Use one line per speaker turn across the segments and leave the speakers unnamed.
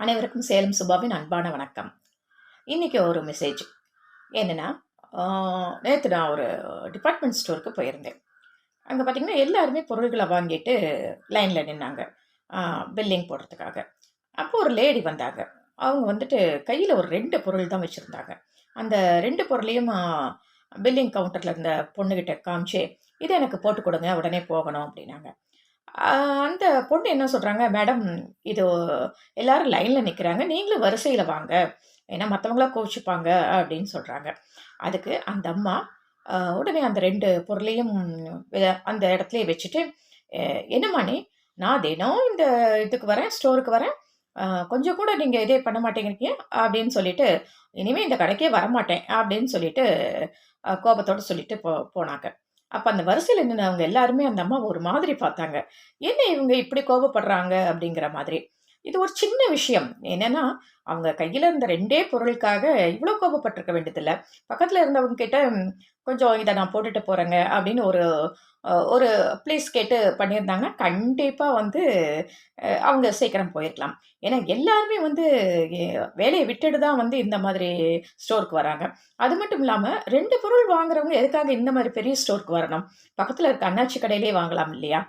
அனைவருக்கும் சேலம் சுபாவின் அன்பான வணக்கம். இன்றைக்கி ஒரு மெசேஜ் என்னென்னா நேற்று நான் ஒரு டிபார்ட்மெண்ட் ஸ்டோருக்கு போயிருந்தேன். அங்கே பார்த்திங்கன்னா எல்லாருமே பொருள்களை வாங்கிட்டு லைனில் நின்னாங்க. பில்லிங் போடுறதுக்காக. அப்போ ஒரு லேடி வந்தாங்க. அவங்க வந்துட்டு கையில் ஒரு ரெண்டு பொருள் தான் வச்சுருந்தாங்க. அந்த ரெண்டு பொருளையும் பில்லிங் கவுண்டரில் இருந்த பொண்ணுக்கிட்ட காமிச்சு இதை எனக்கு போட்டு கொடுங்க உடனே போகணும் அப்படின்னாங்க. அந்த பொண்ணு என்ன சொல்கிறாங்க மேடம் இது எல்லாரும் லைனில் நிற்கிறாங்க நீங்களும் வரிசையில் வாங்க. ஏன்னா மற்றவங்களாம் கோவிச்சுப்பாங்க அப்படின்னு சொல்கிறாங்க அதுக்கு அந்த அம்மா உடனே அந்த ரெண்டு பொருளையும் அந்த இடத்துலையே வச்சுட்டு என்னம்மா நீ? நான் தினம் இந்த இதுக்கு வரேன் ஸ்டோருக்கு வரேன். கொஞ்சம் கூட நீங்கள் இதே பண்ண மாட்டேங்கிறீங்க அப்படின்னு சொல்லிட்டு இனிமேல் இந்த கடைக்கே வரமாட்டேன் அப்படின்னு சொல்லிட்டு கோபத்தோடு சொல்லிட்டு போ போனாங்க. அப்போ அந்த வரிசையில் நின்று அவங்க எல்லாருமே அந்த அம்மா ஒரு மாதிரி பார்த்தாங்க. என்ன இவங்க இப்படி கோபப்படுறாங்க அப்படிங்கிற மாதிரி. இது ஒரு சின்ன விஷயம். என்னென்னா அவங்க கையில் இருந்த ரெண்டே பொருளுக்காக இவ்வளோ கோபப்பட்டிருக்க வேண்டியதில்லை. பக்கத்தில் இருந்தவங்க கிட்ட கொஞ்சம் இதை நான் போட்டுட்டு போகிறேங்க அப்படின்னு ஒரு ஒரு ப்ளேஸ் கேட்டு பண்ணியிருந்தாங்க. கண்டிப்பாக வந்து அவங்க சீக்கிரம் போயிருக்கலாம். ஏன்னா எல்லாருமே வந்து வேலையை விட்டுட்டு தான் வந்து இந்த மாதிரி ஸ்டோருக்கு வராங்க. அது மட்டும் இல்லாமல் ரெண்டு பொருள் வாங்குறவங்க எதுக்காக இந்த மாதிரி பெரிய ஸ்டோருக்கு வரணும்? பக்கத்தில் இருக்க அண்ணாச்சி கடையிலே வாங்கலாம் இல்லையா?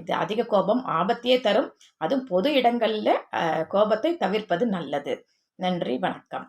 இது அதிக கோபம் ஆபத்தையே தரும். அதுவும் பொது இடங்களில் கோபத்தை தவிர்ப்பது நல்லது. நன்றி வணக்கம்.